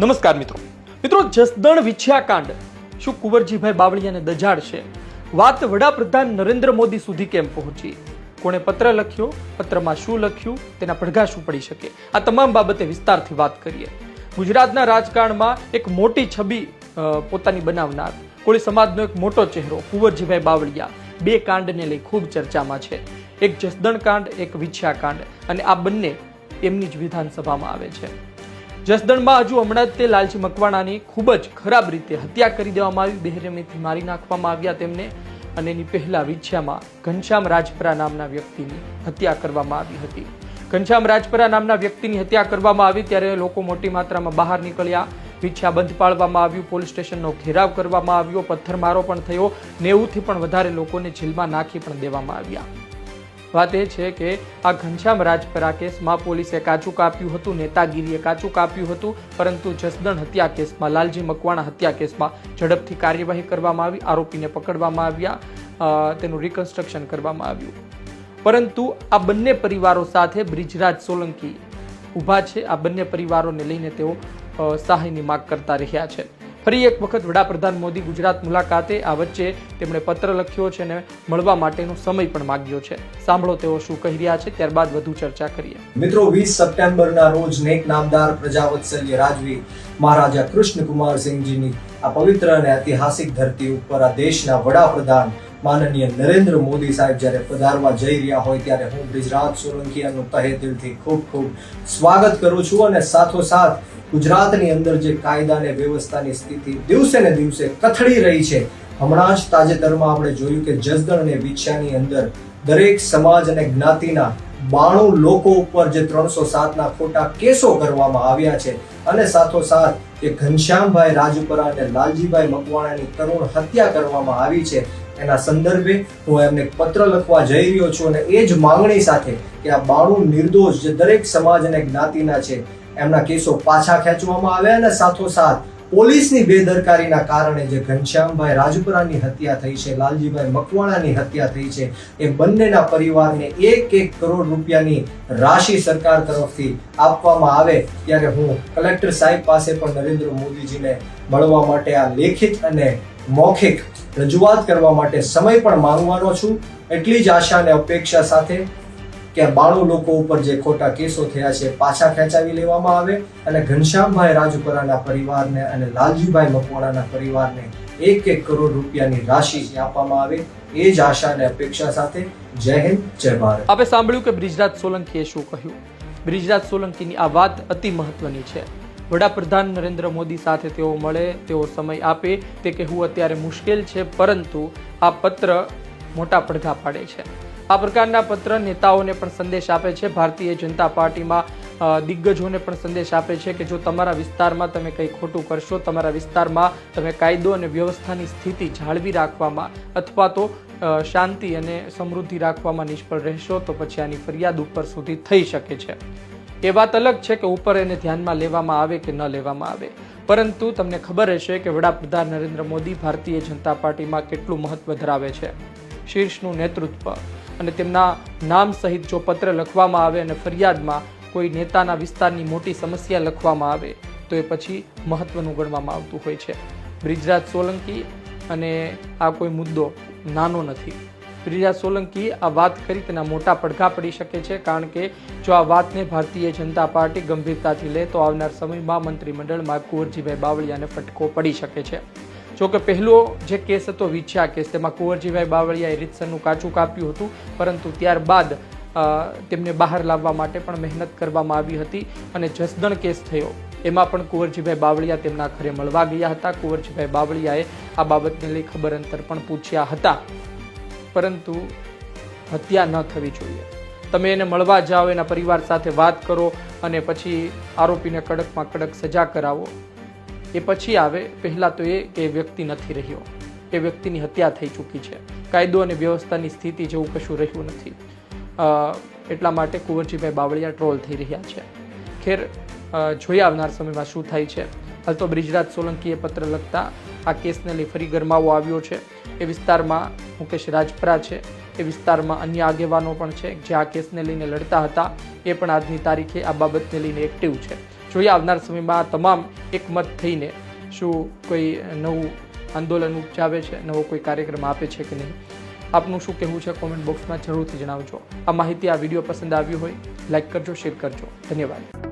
નમસ્કાર મિત્રો. મિત્રો, જસદણ વિછ્યાકાંડ. શું કુંવરજીભાઈ બાવળિયાને દજાડશે વાત વડાપ્રધાન નરેન્દ્ર મોદી સુધી કેમ પહોંચી? કોણે પત્ર લખ્યો? પત્રમાં શું લખ્યું? તેના પડઘા શું પડી શકે? આ તમામ બાબતે વિસ્તારથી વાત કરીએ. ગુજરાતના રાજકારણમાં એક મોટી છબી પોતાની બનાવનાર. કોળી સમાજનો એક મોટો ચહેરો, કુંવરજીભાઈ બાવળિયા. બે કાંડને લઈ ખૂબ ચર્ચામાં છે. એક જસદણ કાંડ, એક વિછ્યા કાંડ અને આ બંને એમની જ વિધાનસભામાં આવે છે. જસદણમાં હજુ હમણાં જ તે લાલજી મકવાણાની ખૂબ જ ખરાબ રીતે હત્યા કરી દેવામાં આવી. બેરહેમીથી મારી નાખવામાં આવ્યા તેમને અને એની પહેલા વિછ્યામાં ઘનશ્યામ રાજપરા નામના વ્યક્તિની હત્યા કરવામાં આવી હતી. ઘનશ્યામ રાજપરા નામના વ્યક્તિની હત્યા કરવામાં આવી ત્યારે લોકો મોટી માત્રામાં બહાર નીકળ્યા. વિછ્યા બંધ પાડવામાં આવ્યું, પોલીસ સ્ટેશનનો ઘેરાવ કરવામાં આવ્યો, પથ્થરમારો પણ થયો. નેવુંથી પણ વધારે લોકોને જેલમાં નાખી પણ દેવામાં આવ્યા. વાત એ છે કે આ ઘનશ્યામ રાજપરા કેસમાં પોલીસે કાચું કાપ્યું હતું, નેતાગીરીએ કાચું કાપ્યું હતું, પરંતુ જસદણ હત્યા કેસમાં લાલજી મકવાણા હત્યા કેસમાં ઝડપથી કાર્યવાહી કરવામાં આવી, આરોપીને પકડવામાં આવ્યા તેનું રિકન્સ્ટ્રક્શન કરવામાં આવ્યું. પરંતુ આ બંને પરિવારો સાથે બ્રિજરાજ સોલંકી ઊભા છે, આ બંને પરિવારોને લઈને તેઓ સહાયની માગ કરતા રહ્યા છે. ફરી એક વખત વડાપ્રધાન મોદી ગુજરાત મુલાકાતે. આ વચ્ચે તેમણે પત્ર લખ્યો છે અને મળવા માટેનો સમય પણ માંગ્યો છે. સાંભળો તેઓ શું કહી રહ્યા છે, ત્યારબાદ વધુ ચર્ચા કરીએ. મિત્રો, વીસ સપ્ટેમ્બરના રોજ નેક નામદાર પ્રજાવત્સલ્ય રાજવી મહારાજા કૃષ્ણકુમારસિંહજીની આ પવિત્ર અને ઐતિહાસિક ધરતી ઉપર આ દેશના વડાપ્રધાન માનનીય નરેન્દ્ર મોદી સાહેબ જ્યારે પધારવા જઈ રહ્યા હોય ત્યારે હું બ્રિજરાજ સોલંકીયાનું તહે દિલથી ખૂબ ખૂબ સ્વાગત કરું છું અને સાથોસાથ ગુજરાતની અંદર જે કાયદા અને વ્યવસ્થાની સ્થિતિ દિવસે ને દિવસે કથળી રહી છે, હમણાં જ તાજેતરમાં આપણે જોયું કે જસદણ અને વિછાની અંદર દરેક સમાજ અને જ્ઞાતિના બાણું લોકો ઉપર જે ત્રણસો સાતના ખોટા કેસો કરવામાં આવ્યા છે અને સાથોસાથ એ ઘનશ્યામભાઈ રાજુપરા અને લાલજીભાઈ મકવાણાની કરુણ હત્યા કરવામાં આવી છે. એના સંદર્ભે હું એમને પત્ર લખવા જઈ રહ્યો છું અને એ જ માંગણી સાથે કે આ બાણું નિર્દોષ જે દરેક સમાજ અને જ્ઞાતિના છે, એમના કેસો પાછા ખેંચવામાં આવે અને સાથોસાથ પોલીસની બેદરકારીના કારણે જે ઘનશ્યામભાઈ રાજપુરાની હત્યા થઈ છે, લાલજીભાઈ મકવાણાની હત્યા થઈ છે, એ બંનેના પરિવારને એક એક કરોડ રૂપિયાની રાશિ સરકાર તરફથી આપવામાં આવે ત્યારે હું કલેક્ટર સાહેબ પાસે પણ નરેન્દ્ર મોદીજીને મળવા માટે આ લેખિત અને મૌખિક રજૂઆત કરવા માટે સમય પણ માંગવાનો છું. એટલી જ આશા અને અપેક્ષા સાથે કે બાણું લોકો ઉપર જે ખોટા કેસો થયા છે પાછા ખેંચાવી લેવામાં આવે અને ઘનશ્યામભાઈ રાજપરાના પરિવારને અને લાલજીભાઈ મકવાણાના પરિવારને એક એક કરોડ રૂપિયાની રાશિ આપવામાં આવે એ જ આશા અને અપેક્ષા સાથે જય હિન્દ, જય ભારત. આપણે સાંભળ્યું કે બ્રિજરાજ સોલંકીએ શું કહ્યું? બ્રિજરાજ સોલંકીની આ વાત અતિ મહત્વની છે. વડાપ્રધાન નરેન્દ્ર મોદી સાથે તેઓ મળે, તેઓ સમય આપે, તે કહેવું અત્યારે મુશ્કેલ છે, પરંતુ આ પત્ર મોટા પડઘા પાડે છે. આ પ્રકારના પત્ર નેતાઓને પણ સંદેશ આપે છે. ભારતીય જનતા પાર્ટીમાં દિગ્ગજોને પણ સંદેશ આપે છે કે જો તમારા વિસ્તારમાં તમે કંઈ ખોટું કરશો, તમારા વિસ્તારમાં તમે કાયદો અને વ્યવસ્થાની સ્થિતિ જાળવી રાખવામાં અથવા તો શાંતિ અને સમૃદ્ધિ રાખવામાં નિષ્ફળ રહેશો, તો પછી આની ફરિયાદ ઉપર સુધી થઈ શકે છે. એ વાત અલગ છે કે ઉપર એને ધ્યાનમાં લેવામાં આવે કે ન લેવામાં આવે. પરંતુ તમને ખબર હશે કે વડાપ્રધાન નરેન્દ્ર મોદી ભારતીય જનતા પાર્ટીમાં કેટલું મહત્વ ધરાવે છે. શીર્ષનું નેતૃત્વ અને તેમના નામ સહિત જો પત્ર લખવામાં આવે અને ફરિયાદમાં કોઈ નેતાના વિસ્તારની મોટી સમસ્યા લખવામાં આવે, તો એ પછી મહત્વનું ગણવામાં આવતું હોય છે. બ્રિજરાજ સોલંકી અને આ કોઈ મુદ્દો નાનો નથી. બ્રિજરાજ સોલંકી આ વાત કરી તેના મોટા પડઘા પડી શકે છે કારણ કે જો આ વાતને ભારતીય જનતા પાર્ટી ગંભીરતાથી લે તો આવનાર સમયમાં મંત્રીમંડળમાં કુંવરજીભાઈ બાવળિયાને ફટકો પડી શકે છે. જો કે પહેલો જે કેસ હતો વિછ્યા કેસ, તેમાં કુંવરજીભાઈ બાવળિયાએ રીતસરનું કાચું કાપ્યું હતું, પરંતુ ત્યારબાદ તેમને બહાર લાવવા માટે પણ મહેનત કરવામાં આવી હતી અને જસદણ કેસ થયો. એમાં પણ કુંવરજીભાઈ બાવળિયા તેમના ઘરે મળવા ગયા હતા. કુંવરજીભાઈ બાવળિયાએ આ બાબતને લઈ ખબર અંતર પણ પૂછ્યા હતા. પરંતુ હત્યા ન થવી જોઈએ. તમે એને મળવા જાઓ, એના પરિવાર સાથે વાત કરો અને પછી આરોપીને કડકમાં કડક સજા કરાવો. એ પછી આવે, પહેલાં તો એ કે વ્યક્તિ નથી રહ્યો. એ વ્યક્તિની હત્યા થઈ ચૂકી છે. કાયદો અને વ્યવસ્થાની સ્થિતિ જેવું કશું રહ્યું નથી. એટલા માટે કુંવરજીભાઈ બાવળિયા ટ્રોલ થઈ રહ્યા છે. ખેર જોઈ આવનાર સમયમાં શું થાય છે? હાલ તો બ્રિજરાજ સોલંકીએ પત્ર લખતા આ કેસને લઈ ફરી ગરમાવો આવ્યો છે. એ વિસ્તારમાં મુકેશ રાજપરા છે. એ વિસ્તારમાં અન્ય આગેવાનો પણ છે. જે આ કેસને લઈને લડતા હતા, એ પણ આજની તારીખે આ બાબતને લઈને એક્ટિવ છે. જોઈએ આવનાર સમયમાં આ તમામ એકમત થઈને શું કોઈ નવું આંદોલન ઉપજાવે છે, નવો કોઈ કાર્યક્રમ આપે છે કે નહીં? આપનું શું કહેવું છે? કોમેન્ટ બોક્સમાં જરૂરથી જણાવજો. આ માહિતી આ વીડિયો પસંદ આવ્યું હોય, લાઈક કરજો, શેર કરજો. ધન્યવાદ.